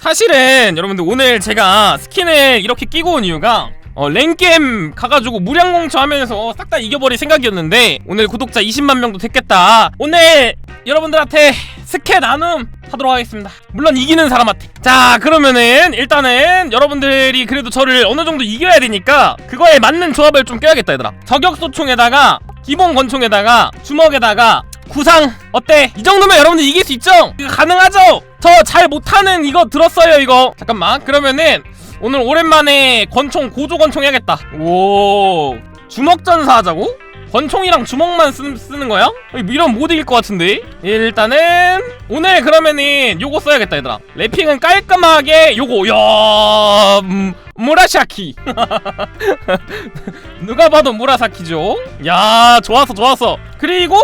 사실은 여러분들 오늘 제가 스킨을 이렇게 끼고 온 이유가 어, 랭겜 가가지고 무량공처 하면서 싹 다 이겨버릴 생각이었는데 오늘 구독자 20만 명도 됐겠다 오늘 여러분들한테 스케 나눔 하도록 하겠습니다 물론 이기는 사람한테 자 그러면은 일단은 여러분들이 그래도 저를 어느 정도 이겨야 되니까 그거에 맞는 조합을 좀 껴야겠다 얘들아 저격소총에다가 기본 권총에다가 주먹에다가 구상 어때? 이 정도면 여러분들 이길 수 있죠? 가능하죠? 저 잘 못하는 이거 들었어요 이거. 잠깐만. 그러면은 오늘 오랜만에 권총 고조 권총 해야겠다. 오. 주먹 전사 하자고? 권총이랑 주먹만 쓰, 쓰는 거야? 어, 이런 못 이길 것 같은데? 일단은 오늘 그러면은 요거 써야겠다 얘들아. 래핑은 깔끔하게 요거. 야 음, 무라샤키. 누가 봐도 무라사키죠? 야 좋았어 좋았어. 그리고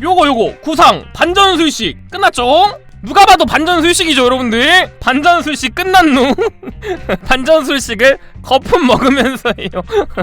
요거 요거. 구상 반전술식 끝났죠? 누가 봐도 반전술식이죠 여러분들. 반전술식 후 반전술식을 거품 먹으면서 해요.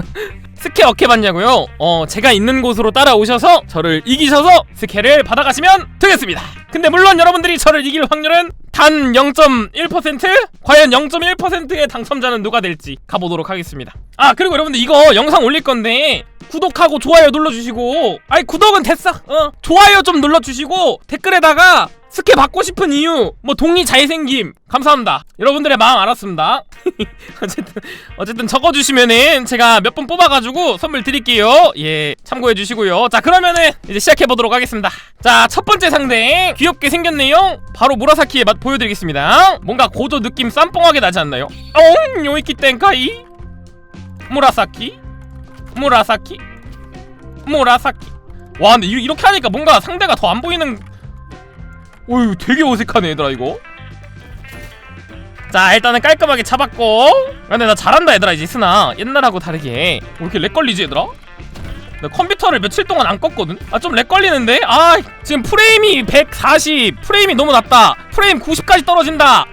스케 어케 받냐고요? 어 제가 있는 곳으로 따라오셔서 저를 이기셔서 스케를 받아가시면 되겠습니다. 근데 물론 여러분들이 저를 이길 확률은 단 0.1% 과연 0.1%의 당첨자는 누가 될지 가보도록 하겠습니다. 아 그리고 여러분들 이거 영상 올릴 건데 구독하고 좋아요 눌러주시고. 아니 구독은 됐어. 어? 좋아요 좀 눌러주시고 댓글에다가 스케 받고 싶은 이유 뭐 동의 잘생김. 감사합니다. 여러분들의 마음 알았습니다. 어쨌든 어쨌든 적어주시면은 제가 몇분 뽑아가지고 선물 드릴게요. 예 참고해 주시고요. 자 그러면은 이제 시작해 보도록 하겠습니다. 자 첫 번째 상대. 귀엽게 생겼네요. 바로 무라사키의 맛 보여드리겠습니다. 뭔가 고조 느낌 쌈뽕하게 나지 않나요? 엉 요이키 땡카이? 무라사키 무라사키? 무라사키. 와 근데 이- 이렇게 하니까 뭔가 상대가 더 안 보이는 어휴 되게 어색하네 얘들아 이거. 자 일단은 깔끔하게 잡았고. 아, 근데 나 잘한다 얘들아 이제 스나. 옛날하고 다르게. 왜 이렇게 렉 걸리지 얘들아? 나 컴퓨터를 며칠 동안 안 껐거든? 아 좀 렉 걸리는데? 아 지금 프레임이 140 프레임이 너무 낮다. 프레임 90까지 떨어진다.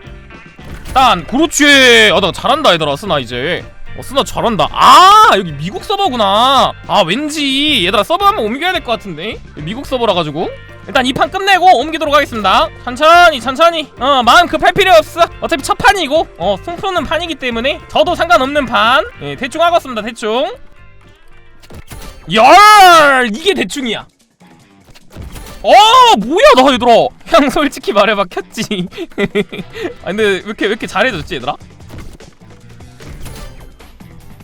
일단 그렇지 아나 잘한다 얘들아 스나 이제 어 스나 잘한다. 아 여기 미국 서버구나. 아 왠지 얘들아 서버 한번 옮겨야 될 것 같은데? 미국 서버라 가지고. 일단 이 판 끝내고 옮기도록 하겠습니다. 천천히 천천히. 어 마음 급할 필요 없어. 어차피 첫 판이고. 어 승부는 판이기 때문에 저도 상관없는 판. 예, 대충 하겠습니다 대충. 열! 이게 대충이야. 어 뭐야 나 얘들아. 그냥 솔직히 말해봐. 켰지. 아 근데 왜 이렇게 왜 이렇게 잘해줬지 얘들아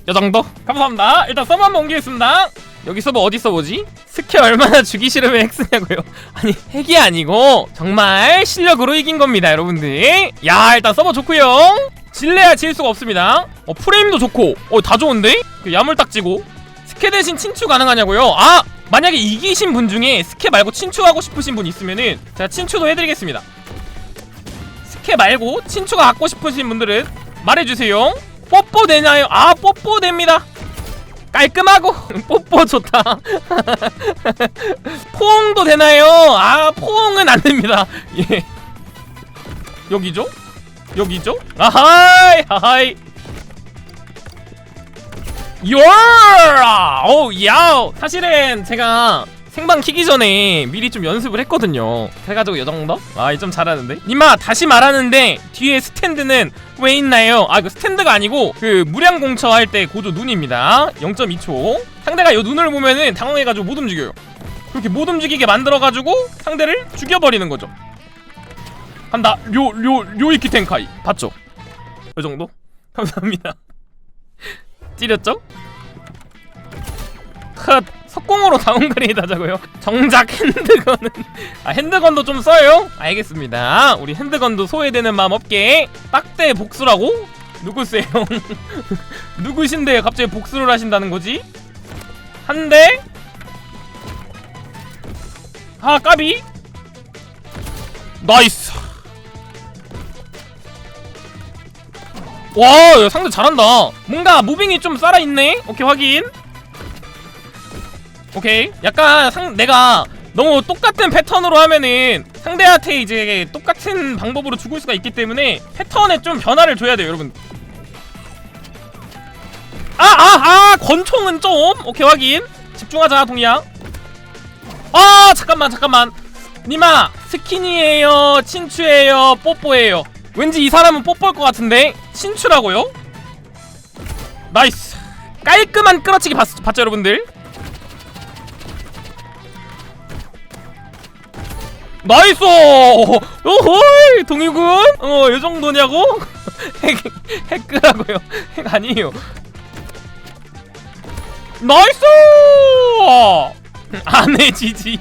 요 정도? 감사합니다. 일단 서버 한번 옮기겠습니다. 여기 서버 어디 서버지? 스케 얼마나 주기 싫으면 핵 쓰냐고요. 아니 핵이 아니고 정말 실력으로 이긴 겁니다 여러분들. 야 일단 서버 좋고요 질래야 질 수가 없습니다. 어 프레임도 좋고. 어 다 좋은데? 그 야물딱지고. 스케 대신 친추 가능하냐고요? 아 만약에 이기신 분 중에 스케 말고 친추하고 싶으신 분 있으면은 제가 친추도 해드리겠습니다. 스케 말고 친추가 갖고 싶으신 분들은 말해주세요 뽀뽀 되나요? 아 뽀뽀 됩니다 깔끔하고 뽀뽀 좋다 포옹도 되나요? 아 포옹은 안 됩니다 예 여기죠? 여기죠? 아하이 아하이 요아 오 야오 사실은 제가 생방 키기 전에 미리 좀 연습을 했거든요 그래가지고 요 정도? 아좀 잘하는데 니마 다시 말하는데 뒤에 스탠드는 왜 있나요? 아 그 스탠드가 아니고 그 무량공처 할 때 고조 눈입니다 0.2초 상대가 요 눈을 보면은 당황해가지고 못 움직여요 그렇게 못 움직이게 만들어가지고 상대를 죽여버리는 거죠 한다 료료 료이키 텐카이 봤죠? 요 정도? 감사합니다 찌렸죠? 컷 석공으로 다운그레이드 하자고요 정작 핸드건은 아 핸드건도 좀 써요? 알겠습니다 우리 핸드건도 소외되는 마음 없게 딱대 복수라고? 누구세요? 누구신데 갑자기 복수를 하신다는 거지? 한 대 아 까비 나이스 와 야, 상대 잘한다 뭔가 무빙이 좀 살아있네 오케이 확인 오케이. 약간 상 내가 너무 똑같은 패턴으로 하면은 상대한테 이제 똑같은 방법으로 죽을 수가 있기 때문에 패턴에 좀 변화를 줘야 돼요 여러분. 아아아 권총은 좀. 오케이 확인. 집중하자 동이야 아 잠깐만 잠깐만. 니마 스킨이에요 친추예요 뽀뽀예요. 왠지 이 사람은 뽀뽀일 것 같은데? 신추라고요? 나이스. 깔끔한 끌어치기 봤, 봤죠 여러분들? 나이스! 오호이 동희군 어이 정도냐고? 핵, 핵끄라고요 핵 아니에요 나이스! 안해 지지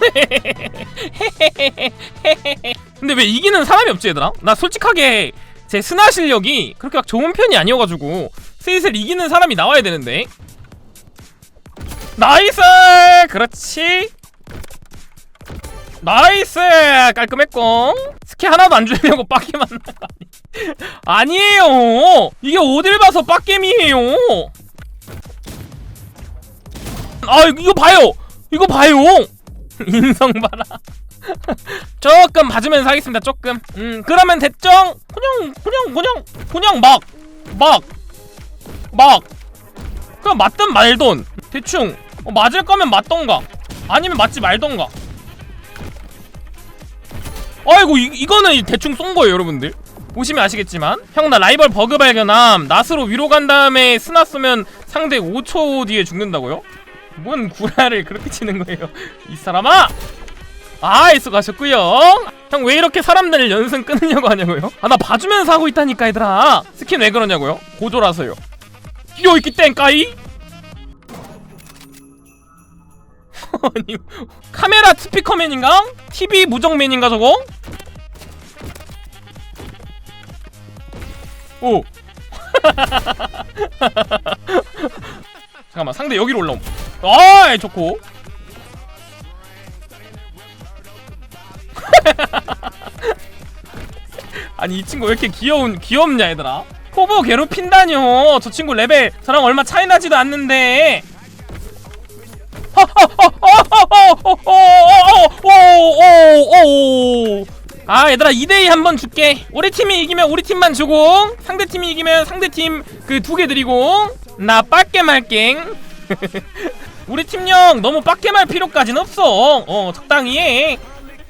근데 왜 이기는 사람이 없지 얘들아? 나 솔직하게 제 스나 실력이 그렇게 막 좋은 편이 아니어가지고 슬슬 이기는 사람이 나와야 되는데 나이스! 그렇지. 나이스! 깔끔했고 스키 하나도 안 주려고 빡게만 나가 아니에요. 이게 어딜 봐서 빡겜이에요. 아 이거 봐요. 이거 봐요. 인성 봐라. 조금 봐주면서 하겠습니다. 조금. 음 그러면 됐죠? 그냥 그냥 그냥 그냥 막 막 막. 그냥 맞든 말든 대충 어, 맞을 거면 맞던가. 아니면 맞지 말던가. 아이고 이, 이거는 대충 쏜 거예요 여러분들. 보시면 아시겠지만 형 나 라이벌 버그 발견함. 낫으로 위로 간 다음에 스나 쓰면 상대 5초 뒤에 죽는다고요? 뭔 구라를 그렇게 치는 거예요? 이 사람아! 아 수고하셨구요. 형 왜 이렇게 사람들 연승 끊으려고 하냐고요? 아 나 봐주면서 하고 있다니까 얘들아. 스킨 왜 그러냐고요? 고조라서요. 요이키 땡까이? 아니 카메라 스피커맨인가? TV 무정맨인가 저거? 오. 잠깐만 상대 여기로 올라옴. 아이 좋고. 아니 이 친구 왜 이렇게 귀여운 귀엽냐 얘들아? 포보 괴롭힌다뇨. 저 친구 레벨 저랑 얼마 차이 나지도 않는데 아 얘들아 2대2 한번 줄게 우리 팀이 이기면 우리 팀만 주고 상대 팀이 이기면 상대 팀 그 두 개 드리고 나 빡게 말갱 우리 팀형 너무 빡게 말 필요까진 없어 어 적당히 해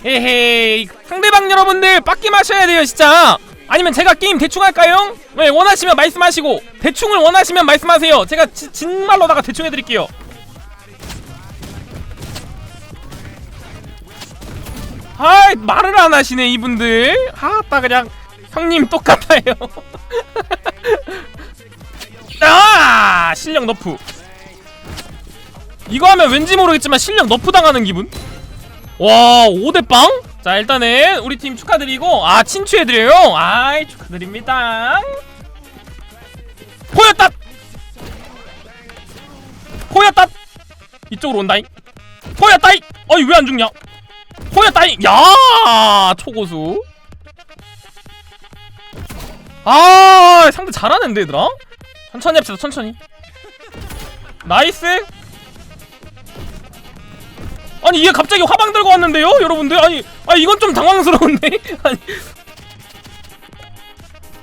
에헤이 상대방 여러분들 빡게 마셔야 돼요 진짜 아니면 제가 게임 대충 할까요? 네 원하시면 말씀하시고 대충을 원하시면 말씀하세요 제가 지, 진말로다가 대충 해드릴게요 아 말을 안 하시네 이분들. 아따 그냥 형님 똑같아요. 아 실력 너프. 이거 하면 왠지 모르겠지만 실력 너프 당하는 기분? 와 5대빵? 자 일단은 우리 팀 축하드리고 아 친추해드려요. 아이 축하드립니다. 호였다 호였다 이쪽으로 온다잉. 호였다잉 어이 왜 안 죽냐 호였다잉 야 초고수. 아 상대 잘하는데 얘들아? 천천히 합시다 천천히. 나이스. 아니 얘 갑자기 화방 들고 왔는데요 여러분들? 아니 아 이건 좀 당황스러운데? 아니.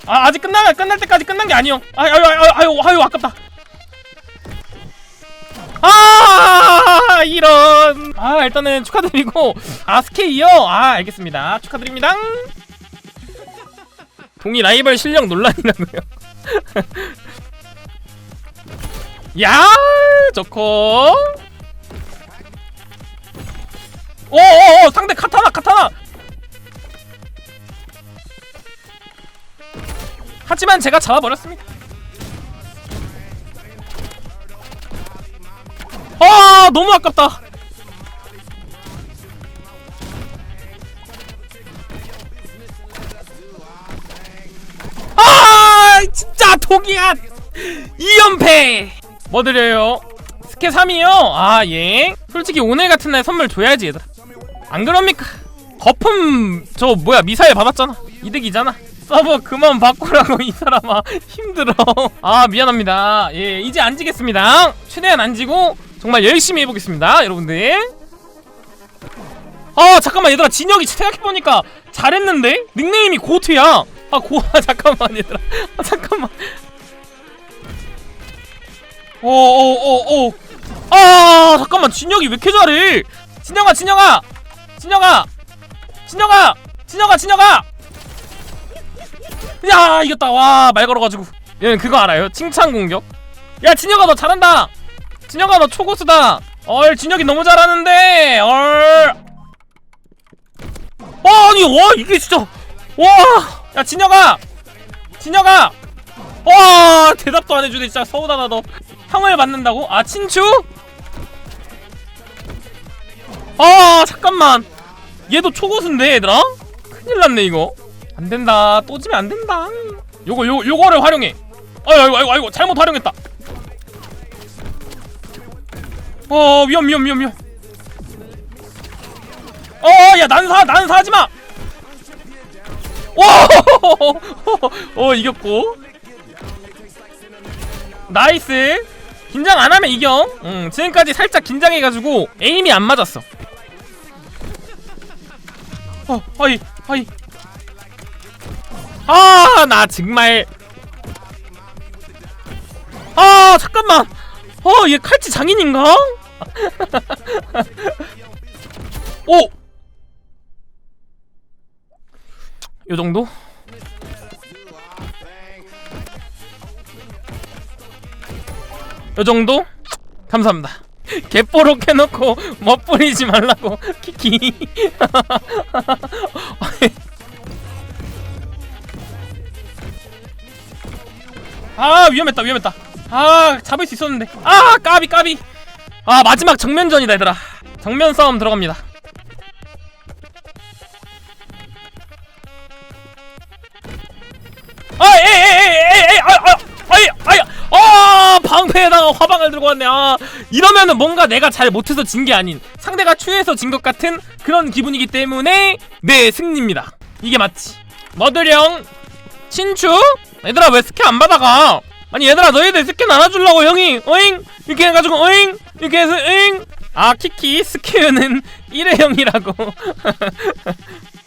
아 아직 끝나 끝날 때까지 끝난 게 아니요. 아유 아유 아유, 아유 아깝다. 아 이런. 아 일단은 축하드리고. 아스케이요 아 알겠습니다. 축하드립니다. 동이 라이벌 실력 논란이라고요. 야 좋고 오오오 상대 카타나 카타나. 하지만 제가 잡아버렸습니다 너무 아깝다. 아 진짜 독이야 2연패. 뭐 드려요? 스케 3이요? 아예. 솔직히 오늘 같은 날 선물 줘야지 얘들아. 안 그럽니까? 거품 저 뭐야 미사일 받았잖아. 이득이잖아. 서버 그만 바꾸라고 이 사람아. 힘들어. 아 미안합니다. 예 이제 안 지겠습니다. 최대한 안 지고 정말 열심히 해보겠습니다 여러분들. 아 잠깐만 얘들아 진혁이 생각해보니까 잘했는데? 닉네임이 고트야. 아 고 아, 잠깐만 얘들아. 아 잠깐만. 오오오오 아 잠깐만 진혁이 왜 이렇게 잘해? 진혁아 진혁아! 진혁아! 진혁아! 진혁아 진혁아! 야 이겼다. 와 말 걸어가지고. 얘는 그거 알아요? 칭찬 공격? 야 진혁아 너 잘한다 진혁아 너 초고수다. 얼 진혁이 너무 잘하는데. 얼. 어, 아니 와 이게 진짜. 와야 진혁아. 진혁아. 와 대답도 안 해주네 진짜. 서운하다 너. 형을 만난다고? 아 친추? 아 잠깐만. 얘도 초고수인데 얘들아? 큰일 났네 이거. 안 된다. 또 지면 안 된다. 요거 요 요거를 활용해. 아이고 아이고, 아이고 잘못 활용했다 어 위험 위험 위험 위험. 어야 난사 난사하지마! 오어 이겼고. 나이스. 긴장 안 하면 이겨. 응 지금까지 살짝 긴장해가지고 에임이 안 맞았어. 어 아이 아이. 아나 정말. 아 잠깐만 어 얘 칼치 장인인가? 오! 요 정도? 요 정도? 감사합니다. 개뽀록 해놓고 멋부리지 말라고 키키. 아 위험했다 위험했다. 아 잡을 수 있었는데. 아 까비 까비. 아 마지막 정면전이다 얘들아. 정면 싸움 들어갑니다. 아에에에에에아아아아아 아, 방패에다가 화방을 들고 왔네. 아, 이러면은 뭔가 내가 잘 못해서 진 게 아닌 상대가 추해서 진 것 같은 그런 기분이기 때문에 내 승리입니다. 이게 맞지. 머드령 친추? 얘들아 왜 스킬 안 받아가? 아니 얘들아 너희들 스킬 나눠주려고 형이. 어잉? 이렇게 해가지고 어잉? 이렇게 해서 어잉? 아 키키 스케어는 일회용이라고